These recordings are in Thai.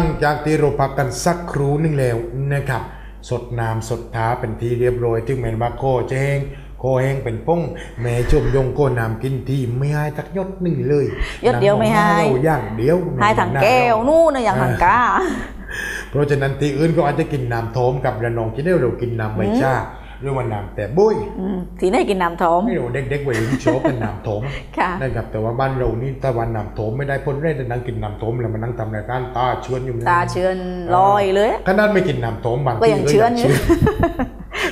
หลังจากที่เราพักกันสักครู่หนึงแล้วนะครับสดน้ำสดท้าเป็นทีเรียบร้อยถึงแม้นว่าโคจะแห้งโคแห้งเป็นป้งแม่ชมยงโคน้ำกินทีไม่ให้ทักยศหนึ่งเลยยศเดียวไม่ให้เราอย่างเดียวให้ถังแก้วนู่นนะอย่างถังกาเพราะฉะนั้นที่อื่นก็อาจจะกินน้ำโถมกับระนองที่ได้เรากินน้ำใบชา หรือว่าน้ำแต่บุ้ยอืมทีไหนกินน้ำท้อมไม่รู้เด็กๆวัยรุ่นชอบเป็นน้ำโถมค่ะนะครับแต่ว่าบ้านเรานี่ถ้าวันน้ำโถมไม่ได้พ้นเร่จะนั่งกินน้ำโถมแล้วมานั่งทำรายการตาเชื้อนอยู่ตาเชือนลอยเลยขนาดไม่กินน้ำโถมบางก็ทียังเชื้อนอยู่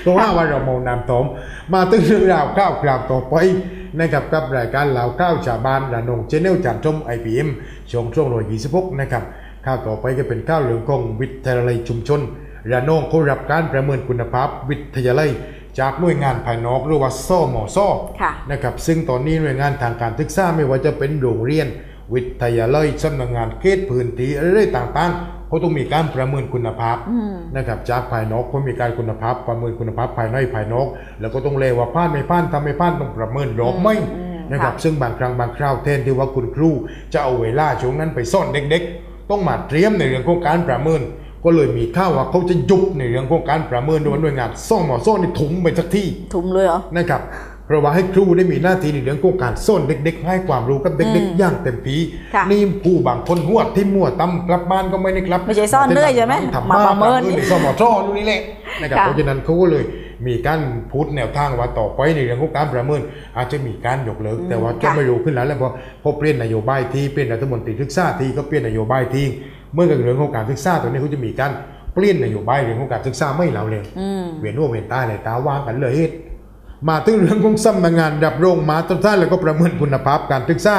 เพราะว่าวันเราเมาน้ำโถมมาตึ้งเรื่องราวข้าวกราบต่อไปนะครับกับรายการเหล่าข้าวชาวบ้านระนองเจเนลจันทมไอพีเอ็มช่วงช่วงรอยยี่สิบหกนะครับข้าวต่อไปก็เป็นข้าวเหลืองของวิทยาลัยชุมชน ระนองเขารับการประเมินคุณภาพวิทยาลัย จากหน่วยงานภายนอกหรือว่าซอมอซอค่ะนะครับซึ่งตอนนี้หน่วยงานทางการศึกษาไม่ว่าจะเป็นโรงเรียน วิทยาลัยสำนักงานเขตพื้นที่อะไรต่างๆเขาต้องมีการประเมินคุณภาพนะครับจากภายนอกเขามีการคุณภาพประเมินคุณภาพภายในภายนอก แล้วก็ต้องเลว่าผ่านไม่ผ่านทำไม่ผ่านต้องประเมินรอบไหมอืมนะครับค่ะซึ่งบางครั้งบางคราวแทนที่ว่าคุณครูจะเอาเวลาช่วงนั้นไปซ่อนเด็กๆ ต้องมาเตรียมในเรื่องของการประเมิน ก็เลยมีข่าวว่าเขาจะยุบในเรื่องของการประเมินโดยหน่วยงานซ่อมหมอซ่อนในถุงไปสักที่ถุมเลยเหรอนะครับเพราะว่าให้ครูได้มีหน้าที่ในเรื่องของการสอนเด็ก ๆ ให้ความรู้กับเด็กอืมๆอย่างเต็มที่ค่ะนี่ครูบางคนหัวที่มั่วตำกลับบ้านก็ไม่ได้กลับไม่ใช่ซ่อนเรื่อยใช่ไหมทำมาบ้าประเมินในสมอท่อนู่นนี่แหละนะครับค่ะเพราะฉะนั้นเขาก็เลยมีการพูดแนวทางว่าต่อไปในเรื่องของการประเมิน อาจจะมีการยกเลิก แต่ว่าจะไม่รู้ขึ้นแล้วแล้วเพราะพอเปลี่ยนนโยบายที่เปลี่ยนรัฐมนตรีศึกษาทีก็เปลี่ยนนโยบายที เมื่อกับเรื่องของการศึกษาตัวนี้เขาจะมีการเปลี่ยนนโยบายเรื่องของการศึกษาไม่เหลาเลยอืมเวียนหัวเวียนตาเลยตาว่างกันเลยเฮ็ดมาถึงเรื่องของสำนักงานดับโรงมาตรฐานแล้วก็ประเมินคุณภาพการศึกษา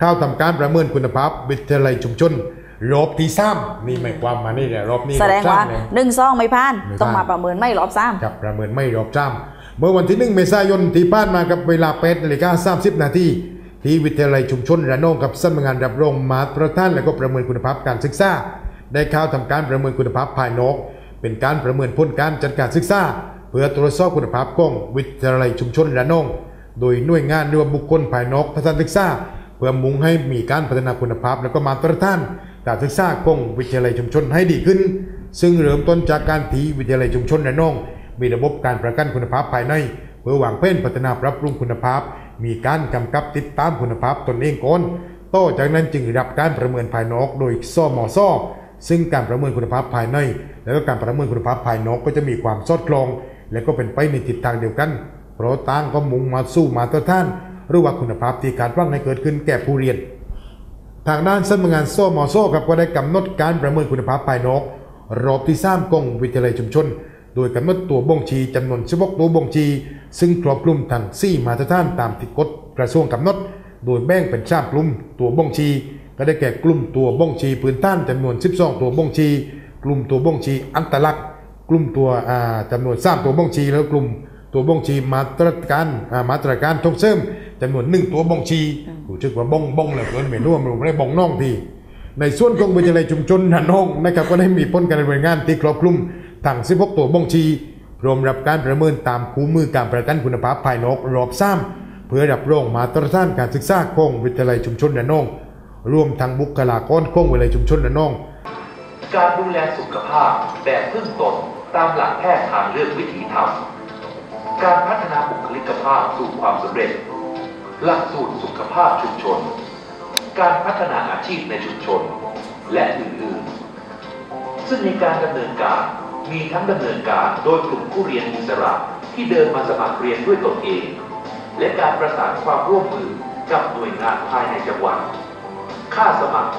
เข้าทำการประเมินคุณภาพวิทยาลัยชุมชนรอบที่สามนี่ไม่ความมานี่แหละรอบนี้แสดงว่ารอบสมเลยหนึ่งซองไม่ผ่านไม่ผ่านต้องมาประเมินไม่รอบซ้ครับประเมินไม่รอบจ้ำเมื่อวันที่หนึ่งเมษายนที่ผ่านมากับเวลา8นาฬิกา30นาที ที่วิทยาลัยชุมชนระโนองกับสำนักงานรับรองมาตรฐานและก็ประเมินคุณภาพการศึกษา ได้เข้าทำการประเมินคุณภาพภายนอก เป็นการประเมินผลการจัดการศึกษา เพื่อตรวจสอบคุณภาพของวิทยาลัยชุมชนระโนองโดยหน่วยงานหรือว่าบุคคลภายนอกทัศนาศึกษา เพื่อมุ่งให้มีการพัฒนาคุณภาพ และก็มาตรฐานการศึกษาของวิทยาลัยชุมชนให้ดีขึ้น ซึ่งเริ่มต้นจากการที่วิทยาลัยชุมชนระนอง มีระบบการประกันคุณภาพภายใน เพื่อวางแผนพัฒนาปรับปรุงคุณภาพ มีการกำกับติดตามคุณภาพตนเองก่อนต่อจากนั้นจึงรับการประเมินภายนอกโดยซอมอซอซึ่งการประเมินคุณภาพภายใน และก็การประเมินคุณภาพภายนอกก็จะมีความสอดคล้อง และก็เป็นไปในทิศทางเดียวกันเพราะต่างก็มุ่งมาสู่มาตรฐานหรือว่าคุณภาพที่คาดหวังให้เกิดขึ้นแก่ผู้เรียน ทางด้านสำนักงานโซมอโซครับก็ได้กำหนดการประเมินคุณภาพภายนอก รอบที่สามของวิทยาลัยชุมชน โดยกำหนดตัวบ่งชี้จำนวน16ตัวบ่งชี้ซึ่งครอบคลุมทั้ง4มาตรฐานตามที่กฎกระทรวงกำหนด โดยแบ่งเป็นสามกลุ่มตัวบ่งชี้ก็ได้แก่กลุ่มตัวบ่งชี้พื้นฐานจำนวน 12 ตัวบ่งชี้กลุ่มตัวบ่งชี้อันตลักษณ์กลุ่มตัวอ่าจำนวน3ตัวบ่งชี้แล้วกลุ่มตัวบ่งชี้มาตรการอ่ามาตรการทงเสริมจำนวนหนึ่งตัวบ่งชี้รู้สึกว่าบ้งบ้งเหลือเกินไม่รู้ว่ามันไม่ได้บ้องน้องทีในส่วนของวิทยาลัยชุมชนหันงนะครับก็ได้มีผลการดำเนินงานที่ครอบคลุม ทั้ง 16 ตัวบ่งชี้รวมรับการประเมินตามคู่มือการประกันคุณภาพภายนอกรอบซ้ำเพื่อรับรองมาตรฐานการศึกษาของวิทยาลัยชุมชนระนอง รวมทั้งบุคลากรของวิทยาลัยชุมชนระนอง การดูแลสุขภาพแบบพึ่งตนตามหลักแพทย์ทางเลือกวิถีธรรมการพัฒนาบุคลิกภาพสู่ความสำเร็จ หลักสูตรสุขภาพชุมชน การพัฒนาอาชีพในชุมชน และอื่นๆ ซึ่งในการดำเนินการ มีทั้งดำเนินการโดยกลุ่มผู้เรียนอิสระที่เดินมาสมัครเรียนด้วยตนเอง และการประสานความร่วมมือกับหน่วยงานภายในจังหวัดค่าสมัคร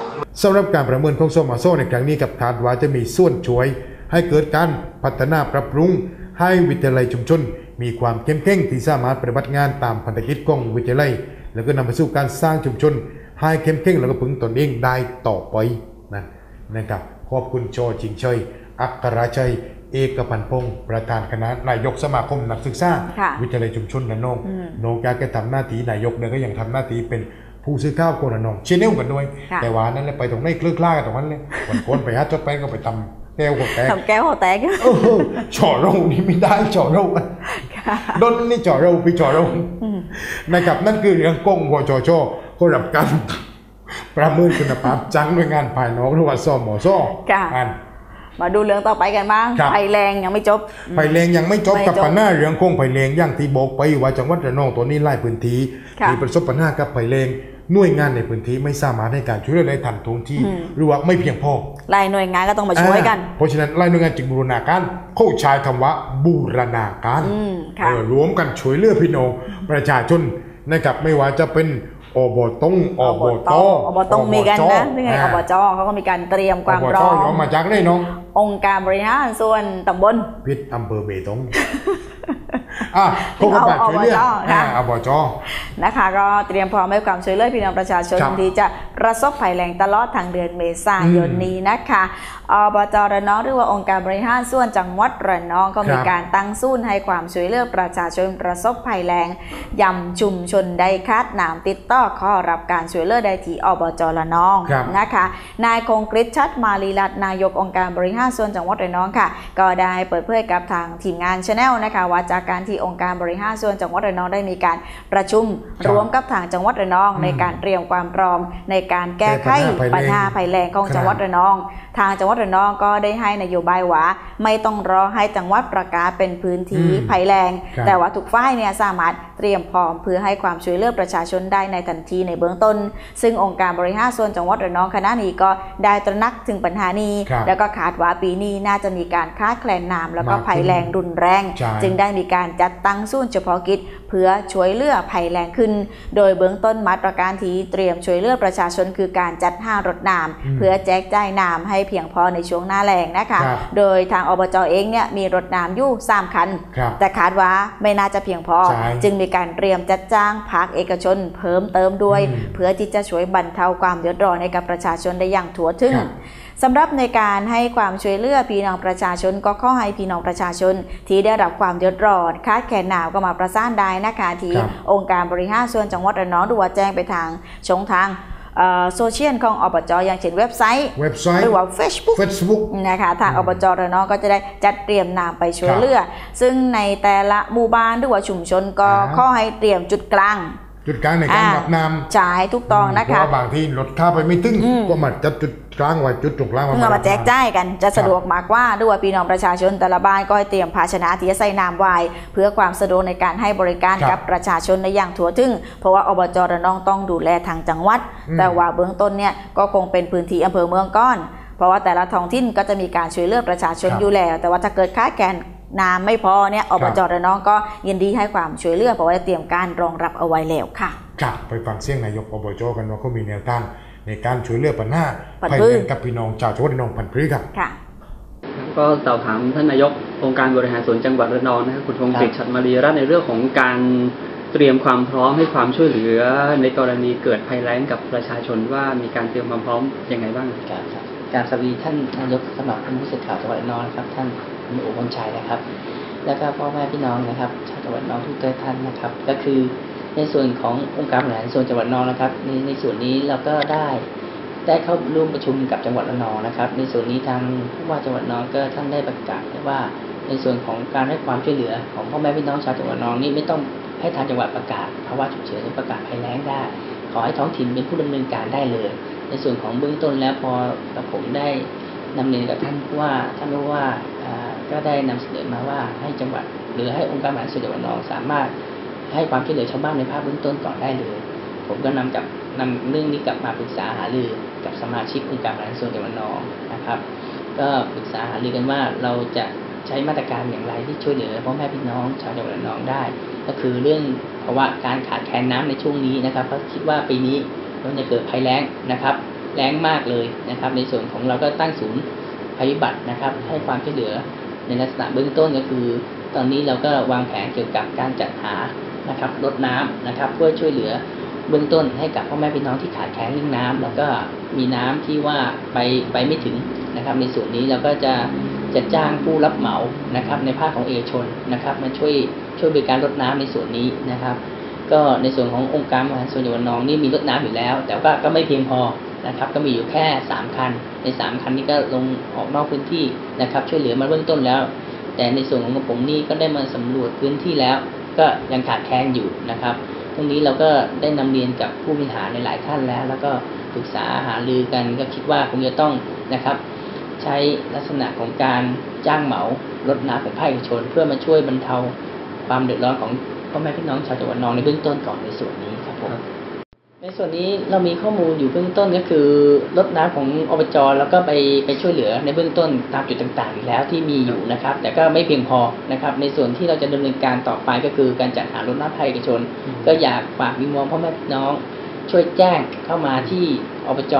สำหรับการประเมินของโซมาโซในครั้งนี้กับคาดว่าจะมีส่วนช่วย ให้เกิดการพัฒนาปรับปรุง ให้วิทยาลัยชุมชน มีความเข้มแข็งที่สามารถปฏิบัติงานตามพันธกิจของวิทยาลัย แล้วก็นำไปสู่การสร้างชุมชน ให้เข้มแข็งแล้วก็พึงตนเองได้ต่อไปนะนะครับขอบคุณโจจิงเชย อัครชัยเอกพันธ์พงศ์ประธานคณะนายกสมาคมนักศึกษาค่ะวิทยาลัยชุมชนระนองโนกาแกทำหน้าที่นายกเนี่ยก็ยังทำหน้าที่เป็นผู้ซื้อข้าวโคนระนองเชนเนลกันด้วยค่ะแต่ว่านั้นเลยไปตรงนี้คลือคล้ากันตรงนั้นเลยวันคนไปฮัทจดไปก็ไปทำแก้วกับแตกำทำแก้วหัวแตกเออจ่อเรานี่ไม่ได้จ่อเราค่ะดนนี่จ่อเราพี่จ่อเรานะครับนั่นคือเรื่องกงหัวจอชอก็รับการประเมินคุณภาพจังหน่วยงานภายนอกหรือว่าสมสค่ะอัน มาดูเรื่องต่อไปกันบ้างครับ ไฟแรงยังไม่จบไฟแรงยังไม่จบไม่กับจบปัญหาเรื่องโคงไฟแรงอย่างที่บอกไปว่าจังหวัดระนองตัวนี้ไล่พื้นที่ค่ะที่ประสบปัญหากับไฟแรงหน่วยงานในพื้นที่ไม่สามารถให้การช่วยเหลือได้ทันท่วงทีอืม หรือว่าไม่เพียงพอหลายหน่วยงานก็ต้องมาช่วยกัน อ่าเพราะฉะนั้นไล่หน่วยงานจึงบูรณาการเข้าใช้คำว่าบูรณาการ อืมค่ะ เออรวมกันช่วยเหลือพี่น้องประชาชนนะครับไม่ว่าจะเป็น อบตงอบตอบตมีกันนะนี่ไงาอบจเขาก็มีการเตรียมความอบพร้ตอมยอมมาจากไหนน้ององค์การบริหารส่วนตำบลพิษอำเภอเบตง อะพวกกระบาดช่วยเหลืออบจอ่านะอบจนะคะ ก็เตรียมพร้อมให้ความช่วยเหลือพี่น้องประชาชนครับที่จะประสบภัยแรงตลอดทางเดือนเมษายนอืมนี้นะคะอบจระนองหรือว่าองค์การบริหารส่วนจังหวัดระนองก็มีครับการตั้งศูนย์ให้ความช่วยเหลือประชาชนประสบภัยแรงยำชุมชนได้คาดหนามติดต่อขอรับการช่วยเหลือได้ที่อบจระนองครับนะคะ นายคงกฤษชัดมาลีรัตน์นายกองค์การบริหารส่วนจังหวัดระนองค่ะ ก็ได้เปิดเผยกับทางทีมงานชาแนลนะคะว่าจากการที่องค์การบริหารส่วนจังหวัดระนองได้มีการประชุมครับรวมกับทางจังหวัดระนองอืมในการเตรียมความพร้อมในการแก้ไขแก้ปัปัญญหาหาภัภัยยแล้แรงงของครับจังหวัดระนอง ทางจังหวัดระนองก็ได้ให้นโยบายว่าไม่ต้องรอให้จังหวัดประกาศเป็นพื้นที่อืมภัยแรงครับแต่ว่าทุกฝ่ายเนี่ยสามารถเตรียมพร้อมเพื่อให้ความช่วยเหลือประชาชนได้ในทันทีในเบื้องต้น ซึ่งองค์การบริหารส่วนจังหวัดระนองคณะนี้ก็ได้ตระหนักถึงปัญหานี้ครับแล้วก็คาดว่าปีนี้น่าจะมีการคาดแคลนน้ำแล้วก็มากขึ้นภัยแรงรุนแรงใช่จึงได้มีการจัดตั้งศูนย์เฉพาะกิจ เพื่อช่วยเหลือภัยแรงขึ้น โดยเบื้องต้นมาตรการที่เตรียมช่วยเหลือประชาชนคือการจัดห้ารถน้อืมำเพื่อแจกจ่ายน้ำให้เพียงพอในช่วงหน้าแรงนะคะครับโดยทางอบจเองเนี่ยมีรถน้ำอยู่สามคันครับแต่คาดว่าไม่น่าจะเพียงพอใช่จึงมีการเตรียมจัดจ้างภาคเอกชน เพิ่มเติมด้วยอืมเพื่อที่จะช่วยบรรเทาความเดือดร้อนให้กับประชาชนได้อย่างทั่วถึงครับ สำหรับในการให้ความช่วยเหลือพี่น้องประชาชนก็ขอให้พี่น้องประชาชน ที่ได้รับความเดือดร้อนคาดแคลนหนาวก็มาประสานได้นะคะที่ครับองค์การบริหารส่วนจังหวัดระนองหรือว่าแจ้งไปทางช่องทางเอ่อโซเชียลของอบจอย่างเช่นเว็บไซต์เว็บไซหต์รือว่า Facebook เฟซบุ๊กนะคะทางอือมบจระนองก็จะได้จัดเตรียมนำไปช่วยครับเหลือ ซึ่งในแต่ละหมู่บ้านหรือว่าชุมชนก็อ่าข้อให้เตรียมจุดกลาง จุดกลางในการอ่ารับน้ำจ่ายทุกตองนะเพคะราะว่าบางที่รถข้าไปไม่ถึงอืมก็มาจัดจุดกลางไว้จุดตรงกลางเพื่อมาแจกจ่ายกันจะสะดวกมากกว่าด้วยว่าพี่น้องประชาชนแต่ละบ้านก็ให้เตรียมภาชนะที่จะใส่น้ำไว้เพื่อความสะดวกในการให้บริการครับกับประชาชนในอย่างทั่วถึง เพราะว่าอบจระนองต้องดูแลทางจังหวัดอืมแต่ว่าเบื้องต้นเนี่ยก็คงเป็นพื้นที่อำเภอเมืองก้อน เพราะว่าแต่ละท้องถิ่นก็จะมีการช่วยเหลือประชาชนครับอยู่แล้ว แต่ว่าถ้าเกิดค่าดแคลน น้ำไม่พอเนี่ยอบจระนองก็ยินดีให้ความช่วยเหลือเพราะว่าเตรียมการรองรับเอาไว้แล้วค่ะครับไปฟังเสียงนายกอบจกันว่าเขามีแนวทางในการช่วยเหลือปัญหาปัญหาภัยแรงกับพี่น้องชาวจังหวัดระนองพันธุ์พฤกษ์ครับค่ะก็สอบถามท่านนายกองค์การบริหารส่วนจังหวัดระนองนะครับคุณพงศิษฐ์ฉัตรมารีรัตน์ในเรื่องของการเตรียมความพร้อมให้ความช่วยเหลือ ในกรณีเกิดภัยแล้งกับประชาชนว่ามีการเตรียมความพร้อมยังไงบ้างครับครับการสวัสดีท่านนายกสมัครเป็นผู้สื่อข่าวจังหวัดระนองนะครับท่าน มีโอวันชัยนะครับ แล้วก็พ่อแม่พี่น้องนะครับชาวจังหวัดระนองทุกท่านนะครับ ก็คือในส่วนขององค์การบริหารส่วนจังหวัดระนองนะครับ ในในส่วนนี้เราก็ได้ได้เข้าร่วมประชุมกับจังหวัดระนองนะครับ ในส่วนนี้ทางผู้ว่าจังหวัดระนองก็ท่านได้ประกาศว่าในส่วนของการให้ความช่วยเหลือของพ่อแม่พี่น้องชาวจังหวัดระนองนี่ไม่ต้องให้ทางจังหวัดประกาศภาวะฉุกเฉินประกาศภัยแล้งได้ ขอให้ท้องถิ่นเป็นผู้ดำเนินการได้เลย ในส่วนของเบื้องต้นแล้วพอกับผมได้นำเรียนกับท่านว่าท่านผู้ว่า ก็ได้นำเสนอมาว่าให้จังหวัด หรือให้องค์การบริหารส่วนจังหวัดระนองสามารถให้ความช่วยเหลือชาวบ้านในภาคเบื้องต้นก่อนได้เลย ผมก็นำกับนำเรื่องนี้กลับมาปรึกษาหารือกับสมาชิกองค์การบริหารส่วนจังหวัดระนองนะครับ ก็ปรึกษาหารือกันว่าเราจะใช้มาตรการอย่างไรที่ช่วยเหลือพ่อแม่พี่น้องชาวจังหวัดระนองได้ ก็คือเรื่องภาวะการขาดแคลนน้ำในช่วงนี้นะครับเพราะคิดว่าปีนี้มันจะเกิดภัยแล้งนะครับ แล้งมากเลยนะครับ ในส่วนของเราก็ตั้งศูนย์ภัยพิบัตินะครับ ให้ความช่วยเหลือ ในลักษณะเบื้องต้นก็คือ ตอนนี้เราก็วางแผนเกี่ยวกับการจัดหานะครับรถน้ำนะครับ เพื่อช่วยเหลือเบื้องต้นให้กับพ่อแม่พี่น้องที่ขาดแคลนเรื่องน้ำแล้วก็มีน้ำที่ว่าไปไปไม่ถึงนะครับ ในส่วนนี้เราก็จะจะจ้างผู้รับเหมานะครับ ในภาคของเอกชนนะครับ มาช่วยช่วยบริการรถน้ำในส่วนนี้นะครับ ก็ในส่วนขององค์การบริหารส่วนจังหวัดระนองนี่มีรถน้ำอยู่แล้ว แต่ว่าก็ไม่เพียงพอ นะครับ ก็มีอยู่แค่ 3 คัน ใน 3 คันนี้ก็ลงออกนอกพื้นที่นะครับ ช่วยเหลือมาเบื้องต้นแล้ว แต่ในส่วนของผมนี่ก็ได้มาสำรวจพื้นที่แล้ว ก็ยังขาดแคลนอยู่นะครับ ตรงนี้เราก็ได้นำเรียนกับผู้บริหารในหลายท่านแล้ว แล้วก็ปรึกษาหารือกันก็คิดว่าคงจะต้องนะครับ ใช้ลักษณะของการจ้างเหมารถน้ำของภาคเอกชน เพื่อมาช่วยบรรเทาความเดือดร้อนของพ่อแม่พี่น้องชาวจังหวัดนองในเบื้องต้นก่อนในส่วนนี้ครับผม ในส่วนนี้เรามีข้อมูลอยู่เบื้องต้นก็คือรถน้ำของอบจแล้วก็ไปไปช่วยเหลือในเบื้องต้นตามจุดต่างๆอยู่แล้วที่มีอยู่นะครับ แต่ก็ไม่เพียงพอนะครับ ในส่วนที่เราจะดำเนินการต่อไปก็คือการจัดหารถน้ำภาคเอกชน ก็อยากฝากวิงวอนพ่อแม่พี่น้อง ช่วยแจ้งเข้ามาที่อบจ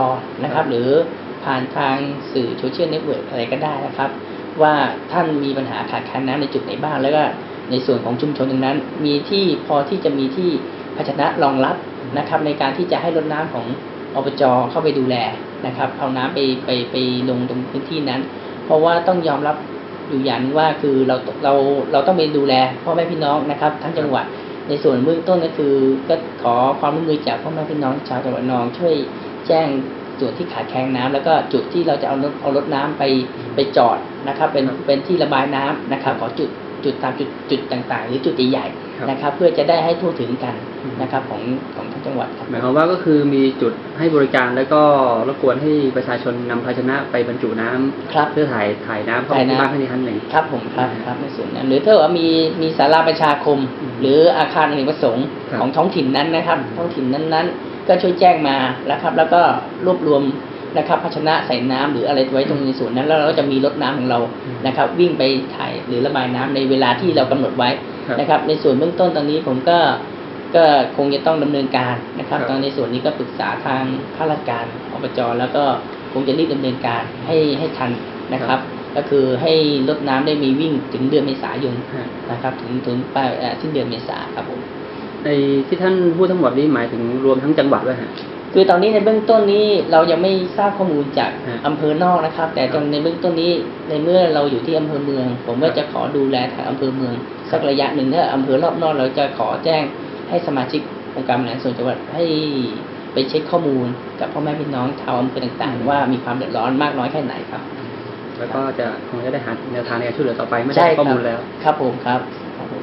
นะครับ หรือผ่านทางสื่อโซเชียลเน็ตเวิร์กอะไรก็ได้นะครับ ว่าท่านมีปัญหาขาดแคลนน้ำในจุดไหนบ้างแล้วก็ในส่วนของชุมชนตรงนั้น มีที่พอที่จะมีที่ภาชนะรองรับ นะครับในการที่จะให้รถน้ำของอบจเข้าไปดูแลนะครับเอาน้ำไปไปไปลงตรงพื้นที่นั้น เพราะว่าต้องยอมรับอยู่อย่างหนึ่งว่าคือเราเราเราต้องไปดูแลพ่อแม่พี่น้องนะครับทั้งจังหวัดในส่วนเบื้องต้นก็คือ ก็ขอความร่วมมือจากพ่อแม่พี่น้องชาวจังหวัดนอง ช่วยแจ้งส่วนที่ขาดแคลนน้ำแล้วก็จุดที่เราจะเอารถเอารถน้ำไปไปจอดนะครับ เป็นเป็นที่ระบายน้ำนะครับ ขอจุดจุดตามจุดจุดต่างๆ หรือจุดใหญ่ครับๆนะครับ เพื่อจะได้ให้ทั่วถึงกันนะครับของของทั้ง จังหวัดครับหมายความว่าก็คือมีจุดให้บริการแล้วก็รบกวนให้ประชาชนนำภาชนะไปบรรจุน้ำครับเพื่อถ่ายถ่ายน้ำเข้าถ่ายที่น้ำบ้านให้ในทันหนึ่งครับผมครับครับในส่วนนั้นหรือถ้าว่ามีมีศาลาประชาคมอืมหรืออาคารอเนกประสงค์ครับของท้องถิ่นนั้นนะครับ ท้องถิ่นนั้นๆ ก็ช่วยแจ้งมาแล้วครับ แล้วก็รวบรวมนะครับภาชนะใส่น้ำหรืออะไรไว้ตรงในส่วนนั้น แล้วเราก็จะมีรถน้ำของเรานะครับ วิ่งไปถ่ายหรือระบายน้ำในเวลาที่เรากำหนดไว้ครับนะครับ ในส่วนเบื้องต้นตอนนี้ผมก็ ก็คงจะต้องดำเนินการนะครับครับ ตอนในส่วนนี้ก็ปรึกษาทางข้าราชการอบจแล้วก็คงจะรีบดำเนินการให้ให้ทันนะครับ ก็คือให้รถน้ำได้มีวิ่งถึงเดือนเมษายนฮะนะครับ ถึงถึงปลายเอ่อสิ้นเดือนเมษาครับผมในที่ท่านพูดทั้งหมดนี้หมายถึงรวมทั้งจังหวัดด้วยฮะคือตอนนี้ในเบื้องต้นนี้เรายังไม่ทราบข้อมูลจากฮะอำเภอนอกนะครับ แต่ตรงในเบื้องต้นนี้ในเมื่อเราอยู่ที่อำเภอเมือง ผมก็จะขอดูแลทางอำเภอเมืองสักระยะหนึ่งถ้าอำเภอรอบนอกเราจะขอแจ้ง ให้สมาชิกองค์การบริหารส่วนจังหวัดให้ไปเช็คข้อมูล กับพ่อแม่พี่น้องชาวอำเภอต่างๆ ว่ามีความเดือดร้อนมากน้อยแค่ไหนครับ แล้วก็จะคงจะได้หาแนวทางในการช่วยเหลือต่อไปไม่ใช่ได้ครัข้อบมูลแล้ว ครับผมครับครับผม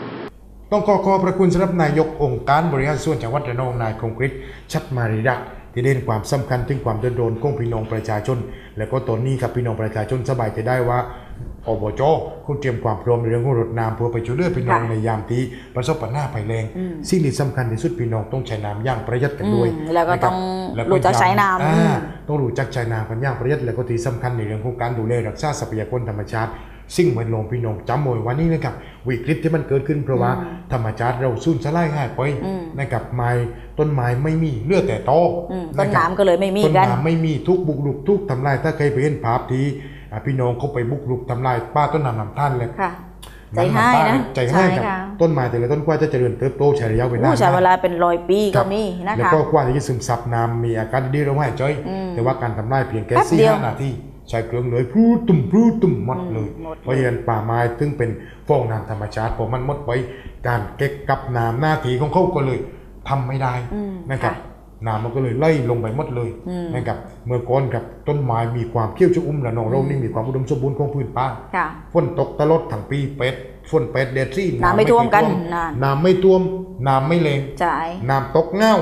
ต้องขอขอบพระคุณสำหรับนายกองค์การบริหารส่วนจังหวัดระนองนายคงกริชชัดมาริรักษ์ที่เด่นความสำคัญถึงความเดือดร้อนของพี่น้องประชาชน และก็ตอนนี้ครับพี่น้องประชาชนสบายใจได้ว่า อบจคุณเตรียมความพร้อมในเรื่องของรถน้ำเพื่อไปช่วยเหลือพี่น้องค่ะในยามที่ประสบปัญหาภัยแรงอืมสิ่งที่สำคัญที่สุดพี่น้องต้องใช้น้ำอย่างประหยัดกันด้วยอืมแล้วก็นะคต้บองแล้วรู้จักใช้น้ำอ่าอืมต้องรู้จักใช้น้ำกันอย่างประหยัดและก็ที่สำคัญในเรื่องของการดูแลรักษาทรัพยากรธรรมชาติสิ่งแวดล้อมพี่น้องจำไว้วันนี้นะครับวิกฤตที่มันเกิดขึ้นเพราะว่าธรรมชาติเราสูญสลายหายไปอืมนะครับไม้ต้นไม้ไม่มีเหลือแต่ตออืมะต้นครับน้ำก็เลยไม่มีต้นกันน้ำไม่มีทุกบุกรุกทุกทำลายถ้าเคยไปเห็นภาพที่อ่า พี่น้องเขาไปบุกรุกทำลายป้าต้นน้ำลำท่านเลยค่ะใจให้นะใจให้ครับใช่ค่ะต้นไม้แต่ละต้นกว่าจะเจริญเติบโตใช้ระยะเวลาผู้ใช้เวลาเป็นร้อยปีคก็รับมีนะแล้วคะก็กว่าที่จะซึมซับน้ำมีอาการดีเราไม่หายใจอืมแต่ว่าการทำลายเพียงแค่แป๊บสี่เดียวห้านาทีใช้เครื่องเลยพรูตุ่มพรูตุ่มหมดเลยอืมหมดเลยเพราะฉะนั้นป่าไม้ซึ่งเป็นฟองน้ำธรรมชาติพอมันหมดไปการเก็บกับน้ำหน้าที่ของเขาก็เลยทำไม่ได้อืมนะครับค่ะ น้ำมันก็เลยไล่ลงไปหมดเลยอืมนะครับเมื่อก่อนกับต้นไม้มีความเขี้ยวชอุ่มและนองเรานี่มีความอุดมสมบูรณ์ของพื้นป่าค่ะฝนตกตลอดทั้งปีเป็ดฝนเป็ดเดดซี่น้ำไม่ท่วมกันเคยนานน้ำไม่ท่วมน้ำไม่เลงจ่ายน้ำตกเง่า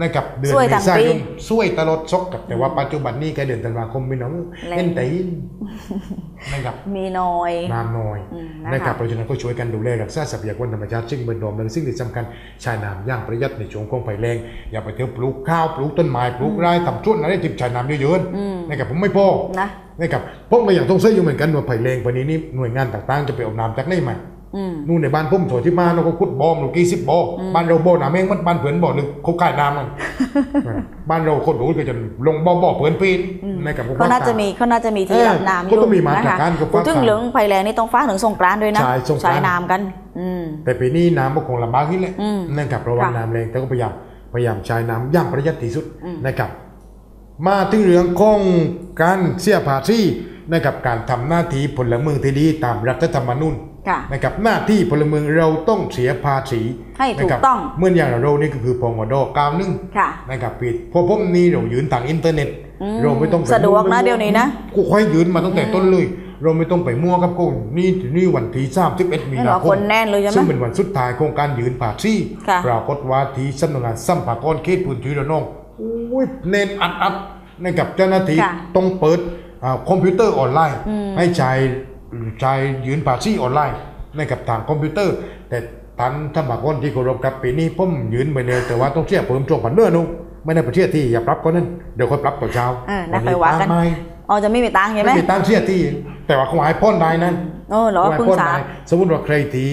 นะครับเดือนช่วยเมทั้งษายนปีช่วยตลอดซกกับแต่ว่าปัจจุบันนี้แค่เดือนธันวาคมพี่น้องแรงเล่นแต่อินนะครับมีน้อยน้ำน้อยอืมนะคะนะครับเพราะฉะนั้นก็ช่วยกันดูแลรักษาทรัพยากรธรรมชาติซึ่งเป็นรวมและสิ่งที่สำคัญใช้น้ำอย่างประหยัดในช่วงของภัยแรงอย่าไปเที่ยวปลูกข้าวปลูกต้นไม้ปลูกไร่ทำสวนอะไรที่ใช้น้ำเยอะอืมๆนะครับผมไม่พอนะนะครับผมก็อย่างต้องเสียอยู่เหมือนกันว่าภัยแรงวันนี้นี่หน่วยงานต่างๆ จะไปเอาน้ำจากไหนมาอืม นู่นในบ้านผมโถที่บ้านเราก็ขุดบ่อมเรากี่สิบบ่ออบ้านเราบ่อน้ำเองมันบ้านเผื่อนบ่อหนึ่งเขาขายน้ำมันบ้านเราคนรู้ก็จะลงบ่อบ่อเผื่อนปีนนะครับเขาน่าจะมีเขาน่าจะมีที่เออรับน้ำอเขายู่ต้องมีมาตรนะคะการกับพูดถึงฟ้าเหลืองภัยแรงนี่ต้องฟ้าถึงสงกรานต์ด้วยนะใช่สงกรานต์น้ำกันอืมแต่ปีนี้น้ำก็คงลำบากนี่แหละอืมนะครับเพราะว่าค่ะน้ำแรงแต่ก็พยายามพยายามใช้น้ำอย่างประหยัดที่สุดอืมนะครับ มาถึงเรื่องของการเสียภาษีนะครับการทำหน้าที่พลเมืองที่ดีตามรัฐธรรมนูญค่ะ นะครับหน้าที่พลเมืองเราต้องเสียภาษีให้ถูกนะครับต้องเมื่ออย่างเรานี่ก็คือพงดกาวนึ่งค่ะนะครับปิดพวกผมนี่เรายืนทางอินเทอร์เน็ตอืมเราไม่ต้องไปสะดวกนะมั่เดี๋ยวนี้นะกูค่อยยืนมาตั้งแต่ต้นเลยเราไม่ต้องไปมั่วกับกูนี่นี่วันที่สามสิบเอ็ดมีไม่หรนาอคมคนแน่นเลยใช่ไหมซึ่งเป็นวันสุดท้ายของการยืนภาษีค่ะปรากฏว่าที่สำนักงานสัมภากรเขตพื้นที่ระนองอุ้ยเน้นอัดอัดนะครับเจ้าหน้าที่ค่ะต้องเปิดอ่าคอมพิวเตอร์ออนไลน์อืมให้ใช้ ใช้ยืนภาษีออนไลน์นะครับทางคอมพิวเตอร์ แต่ตันถ้าบางคนที่เคารพกับปีนี้ผมยืนไปเลยแต่ว่าต้องเสียเพิ่มช่วงผันเนื้อนุไม่ได้ประเทศที่อย่าปรับก็นั้นเดี๋ยวค่อยปรับต่อนเช้าเออนะไปว่ากันไม่อ๋อจะไม่มีตังค์ใช่ไหมไม่มีตั้งเสียที่ แต่ว่าเขาหายพ้นได้นั้นโอ้เหรอเขาหายเพิ่งพ้นทราได้บสมมติว่าใครที่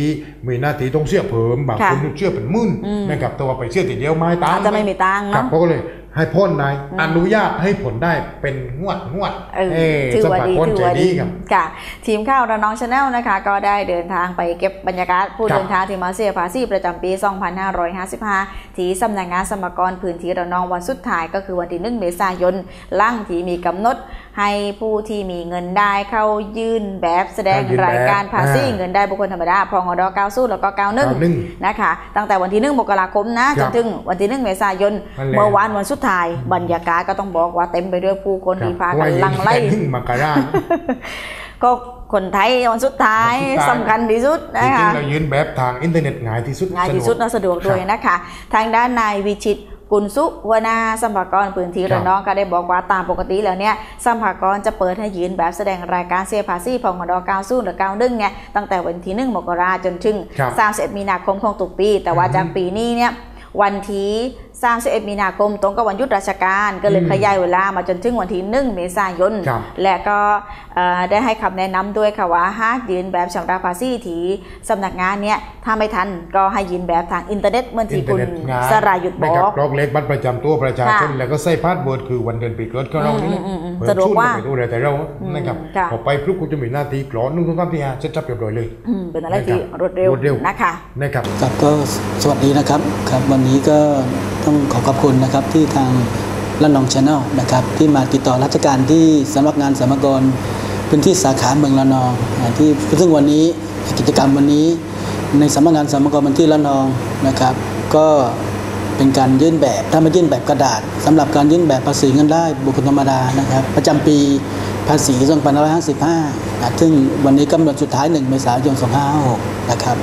มีหน้าที่ต้องเสียเพิ่มบางค่ะคนเชื่อเป็นหมื่นอืมนะครับแต่ว่าไปเชื่อทีเดียวไม่ตังอาจจะไม่มีตังค์ครับเนาะเขาก็เลย ให้พ้นได้อนุญาตให้ผลได้เป็นงวดงวดเออเอ้ยถือสมว่าบัติดีพ้นถือใจว่าดีดีครับค่ะ ทีมข่าวระนองชาแนลนะคะ ก็ได้เดินทางไปเก็บบรรยากาศผู้ครับเดินทางที่มาเสียภาษีประจำปี 2555 ที่สำนักงานสมกรพื้นที่ระนองวันสุดท้ายก็คือวันที่1เมษายนล่างที่มีกำหนดให้ผู้ที่มีเงินได้เข้ายื่นแบบแสดงเข้ายื่นแบบรายการภาษีอ่าเงินได้บุคคลธรรมดาพรองอด90แล้วก็91 91นะคะ ตั้งแต่วันที่1มกราคมนะคจรันบถึงวันที่1เมษายนนั่นแหละเมื่อวานวันสุดท้ายบรรยากาศก็ต้องบอกว่าเต็มไปด้วยผู้คนที่พาเพกัราะนว่าลังไล่แต่หนึ่งมาการาก็คนไทยวันสุดท้ายวันสุดท้ายสำคัญที่สุดจนะริงคะๆเรายืนแบบทางอินเทอร์เน็ตง่ายที่สุดง่ายที่สุดะและสะดวกด้วยนะคะ ทางด้านนายวิชิต กุลสุวนาสัมภากรพื้นที่ครับระนองก็ได้บอกว่าตามปกติแล้วเนี่ยสัมภากรจะเปิดให้ยืนแบบแสดงรายการเสียภาษีพองด90หรือ91ไงตั้งแต่วันที่ 1 มกราจนถึงครับ31มีนาคมของทุกปี แต่ว่าอืมจากปีนี้เนี่ยวันที่ 31มีนาคม ตรงกับวันหยุดราชการ ก็เลยอืมขยายเวลามาจนถึงวันที่ 1 เมษายนครับและก็เอ่อได้ให้คำแนะนำด้วยค่ะว่าหากยืนแบบชำระภาษีที่สำนักงานเนี่ยถ้าไม่ทันก็ให้ยืนแบบทางอินเทอร์เน็ตเหมื่อนที่คุณอินเทอร์เน็ตง่ายสรายุทธบนะอครับกกรอกเลขบัตรประจำตัวประชาชนค่ะแล้วก็ใส่พาสเวิร์ดคือวันเดือนปีเกิดของเรานี่แหละอืมอืมอืมเปิสะดวกสู้ว่าไปดูเลยแต่เราอืมนะครับค่ะพอไปพรุ่งคุณจะมีหน้าที่กรอนุ่งทุกคำที่ฮะเสร็จจับเรียบร้อยเลยอืมเป็นอะไรที่นะครับรวดเร็วรวดเร็วนะคะนะครับครับก็สวัสดีนะครับครับ วันนี้ก็ต้องขอขอบคุณนะครับที่ทางละนองชาแนลนะครับที่มาติดต่อราชการที่สำนักงานสมกรพื้นที่สาขาเมืองละนองที่ซึ่งวันนี้กิจกรรมวันนี้ ในสำนักงานสมกรพื้นที่ละนองนะครับ ก็เป็นการยื่นแบบถ้าไม่ยื่นแบบกระดาษสำหรับการยื่นแบบภาษีเงินได้บุคคลธรรมดานะครับ ประจำปีภาษี2555อ่าซึ่งวันนี้กำหนดสุดท้าย1เมษายน2556นะครับ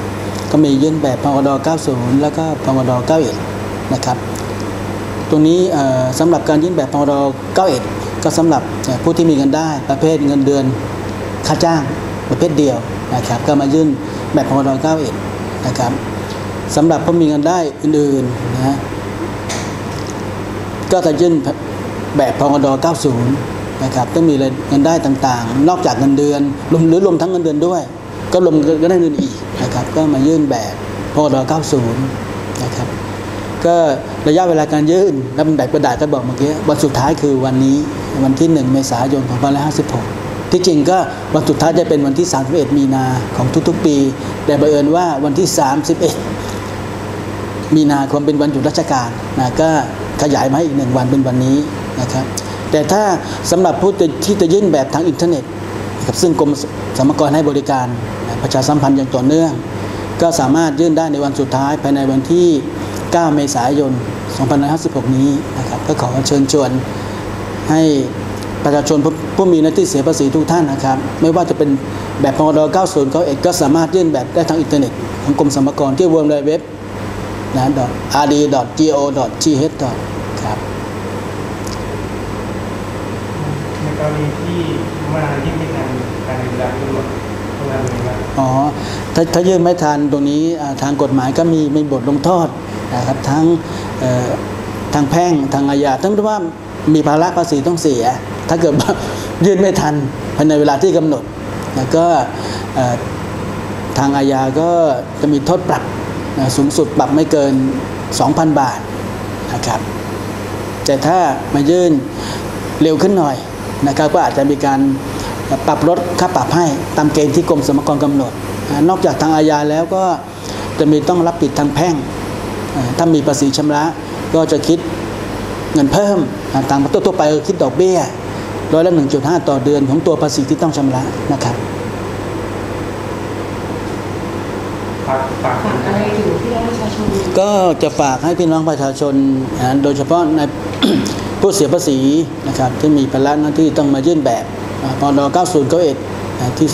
ก็มียื่นแบบพงด90 แล้วก็พงด91นะครับ ตรงนี้เอ่อสำหรับการยื่นแบบพงด91ก็สำหรับผู้ที่มีเงินได้ประเภทเงินเดือนค่าจ้างประเภทเดียวนะครับก็มายื่นแบบพงด91นะครับสำหรับผู้มีเงินได้อื่นๆนะก็จะยื่นแบบพงด90 นะครับต้องมีเงินได้ต่างๆ นอกจากเงินเดือนรวมหรือรวมทั้งเงินเดือนด้วย ก็รวมเงินได้อื่นอีกนะครับ ก็มายื่นแบบพงด90 นะครับ ก็ระยะเวลาการยื่นและเป็นแบบกระดาษก็บอกเมื่อกี้วันสุดท้ายคือวันนี้วันที่ 1 เมษายนของ2556 ที่จริงก็วันสุดท้ายจะเป็นวันที่ 31 มีนาของทุกๆปี แต่บังเอิญว่าวันที่ 31 มีนาคมเป็นวันหยุดราชการนะก็ขยายมาอีกหนึ่งวันเป็นวันนี้นะครับแต่ถ้าสำหรับผู้ที่จะยื่นแบบทางอินเทอร์เน็ตครับซึ่งกรมสรรพากรให้บริการประชาสัมพันธ์อย่างต่อเนื่อง ก็สามารถยื่นได้ในวันสุดท้ายภายในวันที่ 9 เมษายน 2556 นี้นะครับก็ขอเชิญชวนให้ประชาชนผู้มีหน้าที่เสียภาษีทุกท่านนะครับ ไม่ว่าจะเป็นแบบพงด90 91 ก็สามารถยื่นแบบได้ทางอินเทอร์เน็ตของกรมสรรพากรที่ www นะ rd.go.th ครับในกรณีที่มายื่นไม่ทันการเวลตำรวจต้องทำยังไงบ้างอ๋อถ้าถ้ายื่นไม่ทันตรงนี้ทางกฎหมายก็มีมีบทลงโทษ นะครับทั้งทางแพ่งทางอาญาทั้งที่ว่ามีภาระภาษีต้องเสีย ถ้าเกิดยื่นไม่ทันภายในเวลาที่กำหนด แล้วก็ทางอาญาก็จะมีโทษปรับสูงสุดปรับไม่เกิน 2,000 บาทนะครับแต่ถ้ามายื่นเร็วขึ้นหน่อยนะครับก็อาจจะมีการปรับลดค่าปรับให้ตามเกณฑ์ที่กรมสรรพากรกำหนด นอกจากทางอาญาแล้วก็จะมีต้องรับผิดทางแพ่ง ถ้ามีภาษีชำระก็จะคิดเงินเพิ่มอ่าตามตัวทั่วไปก็คิดดอกเบี้ยร้อยละ 1.5 ต่อเดือนของตัวภาษีที่ต้องชำระนะครับฝากฝากฝากอะไรถึงพี่น้องประชาชนก็จะฝากให้พี่น้องประชาชนนะโดยเฉพาะในผู้เสียภาษีนะครับที่มีภาระหน้าที่ต้องมายื่นแบบอ่าพร90 91นะที่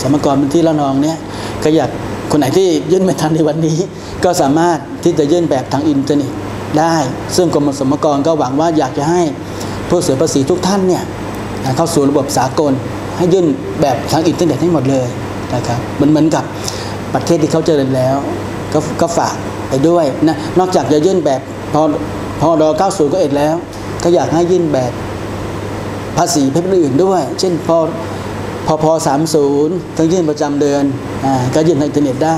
สมกรเป็นที่ละนองเนี่ยก็อยาก คนไหนที่ยื่นไม่ทันในวันนี้ ก็สามารถที่จะยื่นแบบทางอินเทอร์เน็ตได้ ซึ่งกรมสรรพากรก็หวังว่าอยากจะให้ผู้เสียภาษีทุกท่านเนี่ยเข้าสู่ระบบสากล ให้ยื่นแบบทางอินเทอร์เน็ตให้หมดเลยนะครับเหมือนเหมือนกับประเทศที่เขาเจริญแล้วก็ก็ฝากไปด้วยนะนอกจากจะยื่นแบบพอพอรอ90ก็เอ็ดแล้ว ก็อยากให้ยื่นแบบภาษีเพื่ออื่นด้วย เช่นพอ พอพอ30ต้งยื่นประจำเดือนอ่าก็ยื่นทางอินเทอร์เน็ตได้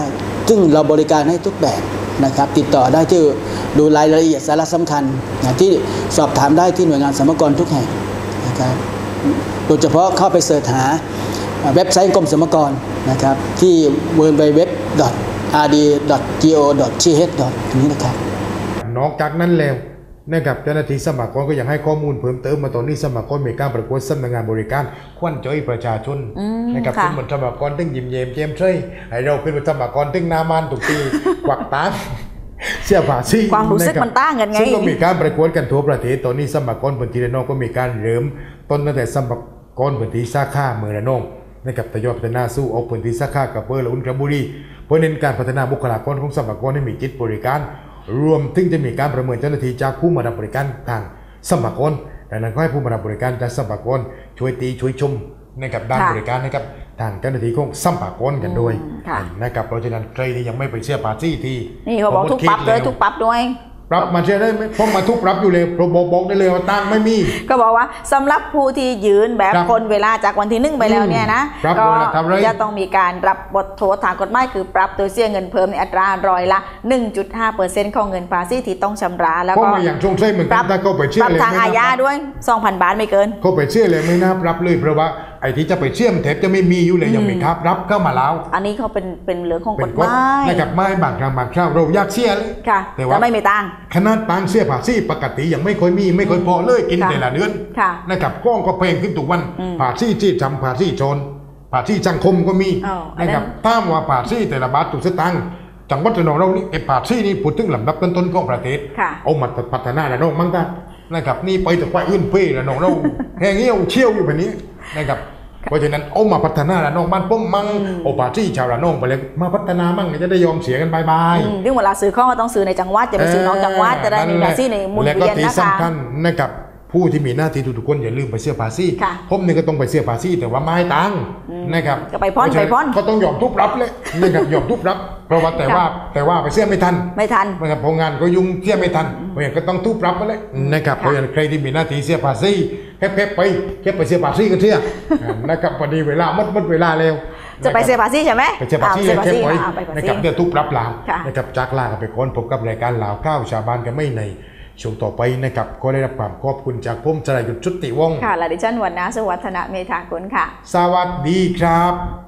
ซึ่งเราบริการให้ทุกแบบนะครับ ติดต่อได้ที่ดูรายละเอียดสาระสำคัญนะที่สอบถามได้ที่หน่วยงานสรรพากรทุกแห่งนะครับโดยเฉพาะเข้าไปเสิร์ชหาเว็บไซต์กรมสรรพากรนะครับ ที่ www.rd.go.th นี้นะครับนอกจากนั้นแล้ว นะครับเจ้าหน้าที่สมัครกรก็ยังให้ข้อมูลเพิ่มเติมมาตอนนี้สมัครกรมีการประกวดสำนักงานบริการควันใจประชาชนอืมนะครับค่ะซึ่งเหมือนสมัครกรตึงยิ้มเยี่ยมเจียมเฉยให้เราขึ้นมาสมัครกรตึงหนามันตุกทีกวักตาเสียภาษีความรู้สึกะบมันต่างกันไงซึ่งก็มีการประกวดกันทั่วประเทศตอนนี้สมัครกรพื้นที่ระนองก็มีการเริ่มต้นตั้งแต่สมัครกรพื้นที่สาขาเมืองระนองนะครับทยอยพัฒนาสู้เอาพื้นที่สาขากับเบอร์และอุนทบุรีเพื่อเน้นการพัฒนาบุคลากรของสมัครกรให้มีจิตบริการ รวมถึงจะมีการประเมินเจ้าหน้าที่จากผู้มารับบริการทางสมัครกรดังนั้นก็ให้ผู้มารับบริการจากสมัครกรช่วยตีช่วยชมนะครับด้านค่ะบริการนะครับทางเจ้าหน้าที่ของสมัครกรกันด้วยอืมค่ะนะครับเพราะฉะนั้นใครที่ยังไม่ไปเสียภาษีที่นี่เขาบอกทุกปรับเลยทุกปรับด้วยป รับมาเชื่อได้ไหมเพราะมาทุกปรับอยู่เลยเราบอกบอกได้เลยว่าตั้งไม่มี ก็บอกว่าสำหรับผู้ที่ยืนแบบครับคนเวลาจากวันที่หนึ่งไปแล้วเนี่ยนะครับก็โดนละทำไรจะต้องมีการรับบทโทษทางกฎหมายคือปรับโดยเสียเงินเพิ่มในอัตราร้อยละ 1.5%ของเงินภาษีที่ต้องชำระแล้วเพราะก็มาอย่างช่วงใช้เหมือนปกัรันบถ้าเขาไปเชื่ปอรับเลยทางไม่อาน่ญาด้วย 2,000 บาทไม่เกินเขาไปเชื่อเลยไม่น่าปรับเลยเพราะว่าไอ้ที่จะไปเชื่อมเทปจะไม่มีอยู่เลยยังมีครับรับเข้ามาแล้ว อันนี้เขาเป็นเป็นเรื่องของเป็กนฎกหฎมายนะครับไม่บางครั้งบางคราวเราอยากเชื่อเลยค่ะแต่ว่าแต่ไม่มีตังค์ขนาดตังเสียภาษีปกติยังไม่ค่อยมีไม่ค่อยพอเลยกินค่ะแต่ละเดือนค่ะนะครับก้องก็เพลงขึ้นทุกวันอืมภาษีที่ทำภาษีชนภาษีสังคมก็มีอ้าวอันนั้นนะครับตามว่าภาษีแต่ละบาทตุกสตังค์จังหวัดระนองเรานี่ไอ้ภาษีนี่พูดถึงลำดับต้นๆของประเทศค่ะเอามาพัฒนาระนองมั้งกันนะครับนี่ไปแต่ฝ่ายอื่นเพ่ระนองเราแห้งเงี้ยวเชี่ยวอยู่แบบนี้ นะครับเพราะฉะนั้นเอามาพัฒนาระนองบ้านป้มมั่งโอาภาษีชาวระนองไปเลยมาพัฒนามั่งจะได้ยอมเสียกันบายบายอืมซึ่งเวลาซื้อข้องก็ต้องซื้อในจังหวัดจะไปซื้อนอกจังหวัดจะได้มีภาษีในหมุนและก็เวียนที่นะคะสำคัญนะครับผู้ที่มีหน้าที่ทุกๆคนอย่าลืมไปเสียภาษีค่ะผมนี่ก็ต้องไปเสียภาษีแต่ว่าไม่ให้ตังค์นะครับก็ไปพ่อนเพราะฉะไปพ่อนก็ต้องยอมทุบรับเลยนะครับยอมทุบรับ เพราะว่าแต่ว่าแต่ว่าไปเสียไม่ทัน ไม่ทันนะครับเพราะงานก็ยุ่งเสียไม่ทันเพราะฉะนั้นก็ต้องทุบรับไปเลยนะครับเพราะฉะนั้นใครที่มีหน้าที่เสียภาษี แค่ๆไปแค่ไปเสียภาษีก็เสียอ่านะครับพอดีเวลาหมดหมดเวลาแล้วจะไปเสียภาษีใช่ไหมไปเสียภาษีอ่แค่ไปอ่าไปภานะษีครับเดี๋ยวทุบรับลามค่ะนะครับจากลากันไปคนพบกับรายการลาวข้าวชาวบ้านกันไม่ในช่วงต่อไปนะครับก็ได้รับความขอบคุณจากผมจรายุทธชุติวงศ์ค่ะและดิฉันวันนาสวัฒนเมธากุลค่ะ สวัสดีครับ